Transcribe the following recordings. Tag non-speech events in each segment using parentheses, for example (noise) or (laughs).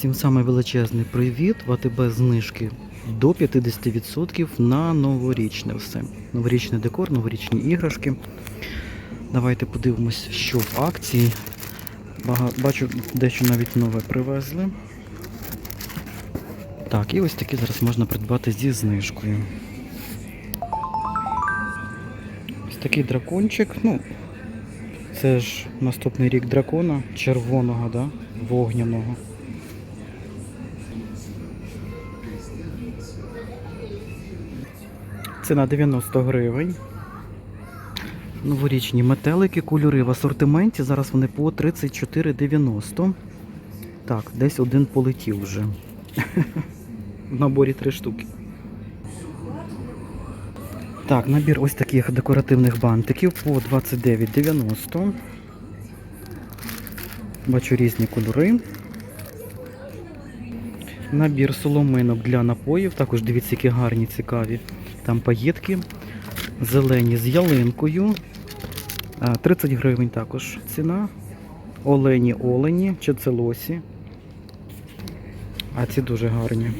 Всім саме величезний привіт. В АТБ знижки до 50% на новорічне все. Новорічний декор, новорічні іграшки. Давайте подивимось, що в акції. Бачу, дещо навіть нове привезли. Так, і ось такі зараз можна придбати зі знижкою. Ось такий дракончик. Ну, це ж наступний рік дракона, червоного, да? вогняного. Ціна 90 гривень. Новорічні метелики, кольори в асортименті. Зараз вони по 34,90. Так, десь один полетів вже. В наборі три штуки. Так, набір ось таких декоративних бантиків по 29,90. Бачу різні кольори. Набір соломинок для напоїв. Також дивіться, які гарні, цікаві. Там паєтки. Зелені з ялинкою. 30 гривень також ціна. Олені олені чи це лосі. А ці дуже гарні.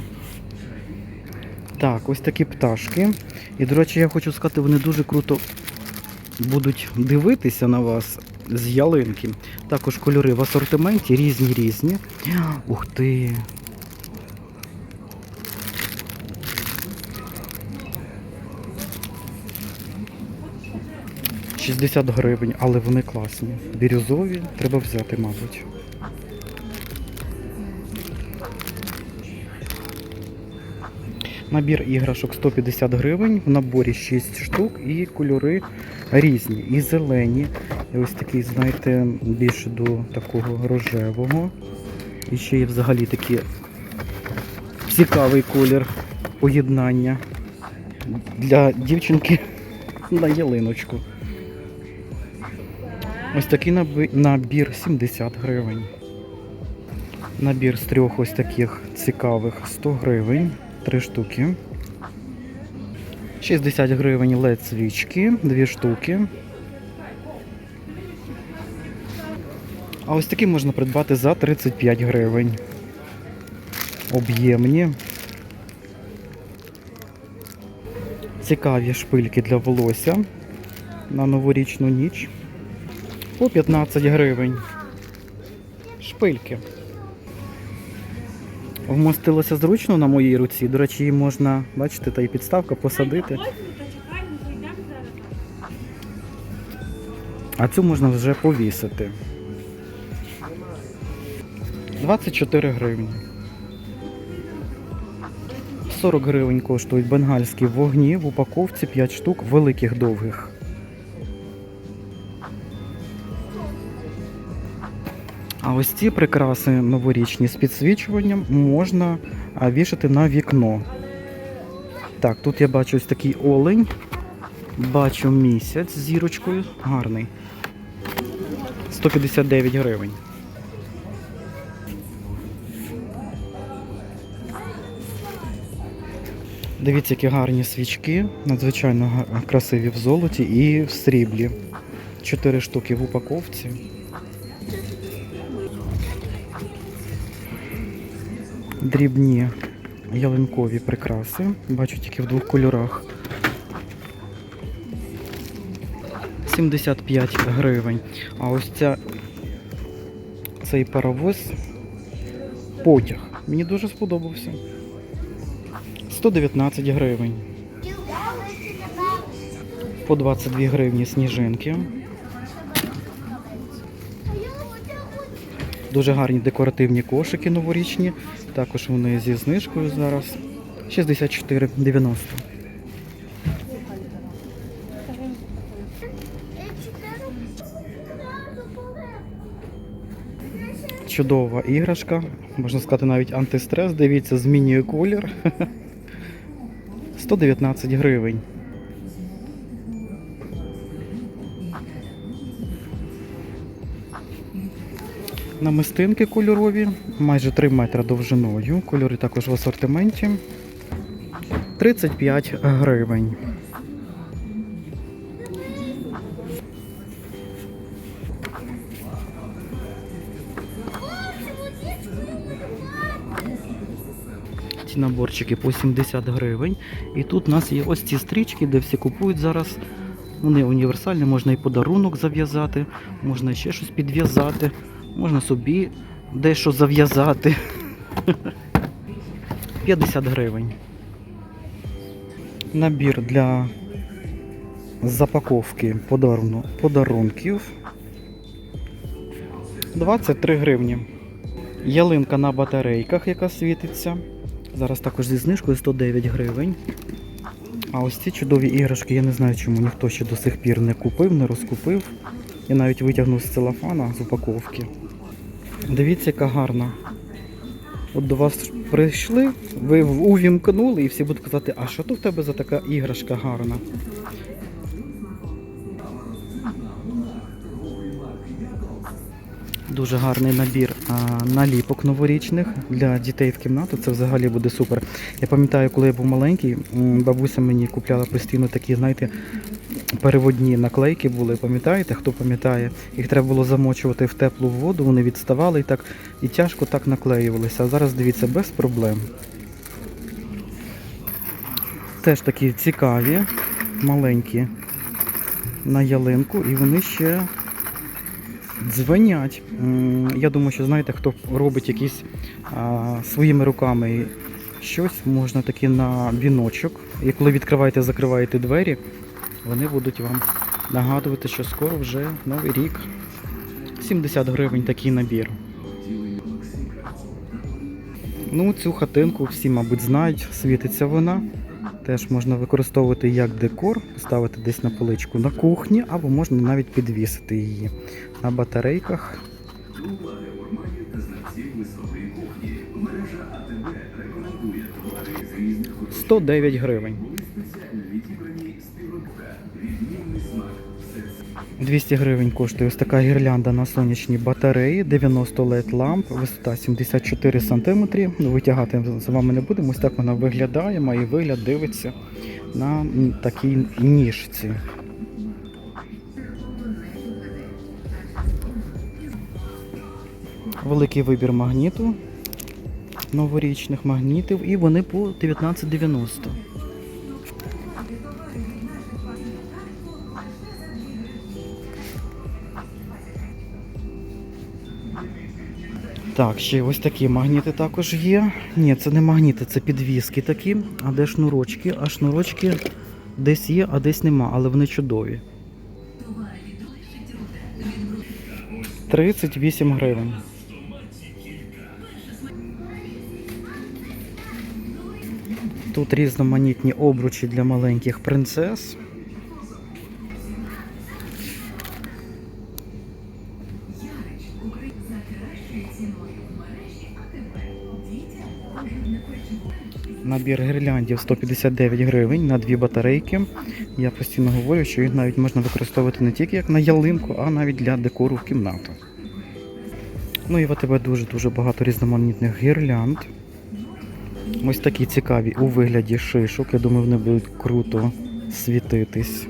Так, ось такі пташки. І, до речі, я хочу сказати, вони дуже круто будуть дивитися на вас з ялинки. Також кольори в асортименті різні різні. Ух ти! – 60 гривень, але вони класні. Бірюзові треба взяти, мабуть. Набір іграшок 150 гривень, в наборі 6 штук і кольори різні. І зелені. І ось такий, знаєте, більше до такого рожевого. І ще є взагалі такий цікавий колір поєднання для дівчинки (laughs) на ялиночку. Ось такий набір 70 гривень. Набір з трьох ось таких цікавих 100 гривень. Три штуки. 60 гривень LED свічки, дві штуки. А ось такі можна придбати за 35 гривень. Об'ємні. Цікаві шпильки для волосся на новорічну ніч. По 15 гривень. Шпильки. Вмостилося зручно на моїй руці. До речі, її можна, бачите, та й підставка посадити. А цю можна вже повісити. 24 гривні. 40 гривень коштують бенгальські вогні в упаковці 5 штук великих довгих. А ось ці прикраси новорічні з підсвічуванням можна вішати на вікно. Так, тут я бачу ось такий олень. Бачу місяць з зірочкою. Гарний. 159 гривень. Дивіться, які гарні свічки, надзвичайно красиві в золоті і в сріблі. Чотири штуки в упаковці. Дрібні ялинкові прикраси. Бачу тільки в двох кольорах. 75 гривень. А ось ця, цей паровоз потяг. Мені дуже сподобався. 119 гривень. По 22 гривні сніжинки. Дуже гарні декоративні кошики новорічні. Також вони зі знижкою зараз. 64,90. Чудова іграшка. Можна сказати, навіть антистрес. Дивіться, змінює колір. (laughs) 119 гривень. Намистинки кольорові, майже 3 метри довжиною. Кольори також в асортименті. 35 гривень. ці наборчики по 70 гривень. І тут у нас є ось ці стрічки, де всі купують зараз. Вони універсальні, можна і подарунок зав'язати, можна ще щось підв'язати, можна собі дещо зав'язати. 50 гривень. Набір для запаковки подарунків 23 гривні. Ялинка на батарейках, яка світиться. Зараз також зі знижкою 109 гривень. А ось ці чудові іграшки, я не знаю, чому ніхто ще до сих пір не купив, не розкупив. Я навіть витягнув з целофана з упаковки. Дивіться, яка гарна. От до вас прийшли, ви увімкнули і всі будуть казати, а що то в тебе за така іграшка гарна? Дуже гарний набір наліпок новорічних для дітей в кімнату. Це взагалі буде супер. Я пам'ятаю, коли я був маленький, бабуся мені купляла постійно такі, знаєте, переводні наклейки були. Пам'ятаєте? Хто пам'ятає? Їх треба було замочувати в теплу воду, вони відставали і так і тяжко так наклеювалися. А зараз дивіться, без проблем. Теж такі цікаві, маленькі на ялинку, і вони ще дзвенять. М, Я думаю, що знаєте, хто робить якісь а, своїми руками щось, можна таки на віночок. І коли відкриваєте, закриваєте двері, вони будуть вам нагадувати, що скоро вже новий рік. 70 гривень такий набір. Ну, цю хатинку всі, мабуть, знають, світиться вона. Теж можна використовувати як декор, ставити десь на поличку на кухні, або можна навіть підвісити її на батарейках. 109 гривень. 200 гривень коштує ось така гірлянда на сонячні батареї, 90 LED ламп, висота 74 см. Ну, витягати з вами не будемо. Ось так вона виглядає, має вигляд, дивиться на такій ніжці. Великий вибір магніту, новорічних магнітів, і вони по 19,90. Так, ще ось такі магніти також є. Ні, це не магніти, це підвіски такі. А де шнурочки? А шнурочки десь є, а десь нема, але вони чудові. 38 гривень. Тут різноманітні обручі для маленьких принцес. Набір гірляндів 159 гривень на дві батарейки. Я постійно говорю, що їх навіть можна використовувати не тільки як на ялинку, а навіть для декору в кімнату. Ну і в тебе дуже-дуже багато різноманітних гірлянд. Ось такі цікаві у вигляді шишок. Я думаю, вони будуть круто світитись.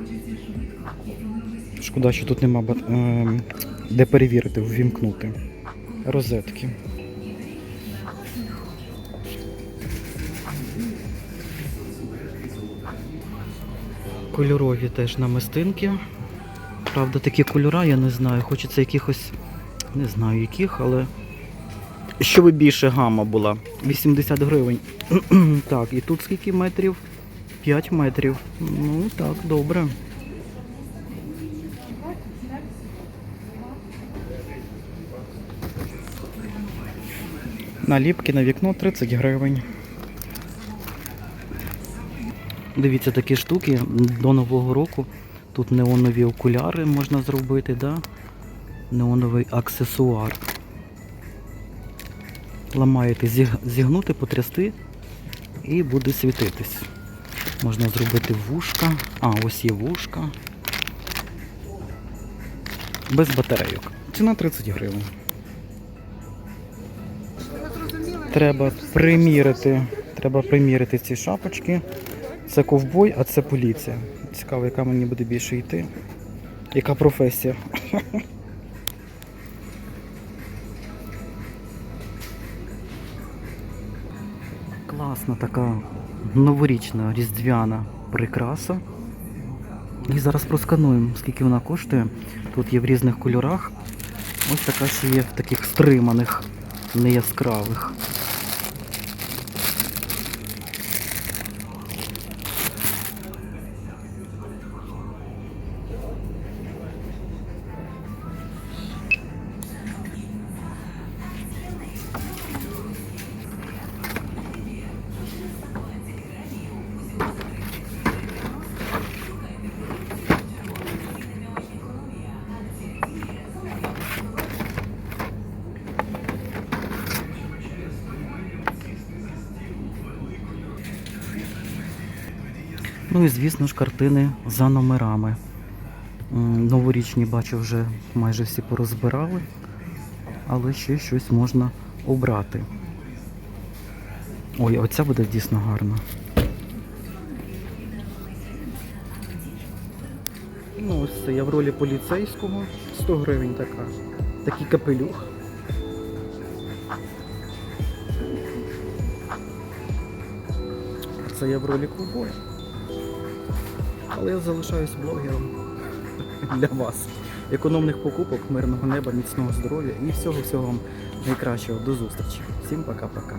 Шкода, що тут нема ем, де перевірити, ввімкнути. Розетки. Кольорові теж намистинки. Правда, такі кольора, я не знаю. Хочеться якихось, не знаю яких, але щоб більше гама була. 80 гривень. (clears throat) так, і тут скільки метрів? 5 метрів. Ну так, добре. Наліпки на вікно 30 гривень. Дивіться такі штуки до Нового року. Тут неонові окуляри можна зробити, да? неоновий аксесуар. Ламаєте, зігнути, потрясти і буде світитись. Можна зробити вушка. А, ось є вушка. Без батарейок. Ціна 30 гривень. Треба примірити. Треба примірити ці шапочки. Це ковбой, а це поліція. Цікаво, яка мені буде більше йти. Яка професія? (laughs) Класна така новорічна різдвяна прикраса. І зараз проскануємо, скільки вона коштує. Тут є в різних кольорах. Ось така ще є в таких стриманих, неяскравих. Ну і звісно ж картини за номерами. Новорічні бачу вже майже всі порозбирали, але ще щось можна обрати. Ой, оця буде дійсно гарна. Ну, ось це я в ролі поліцейського. 100 гривень така. Такий капелюх. Це я в ролі ковбоя. Але я залишаюсь блогером (laughs) для вас. Економних покупок, мирного неба, міцного здоров'я і всього-всього вам найкращого. До зустрічі. Всім пока-пока.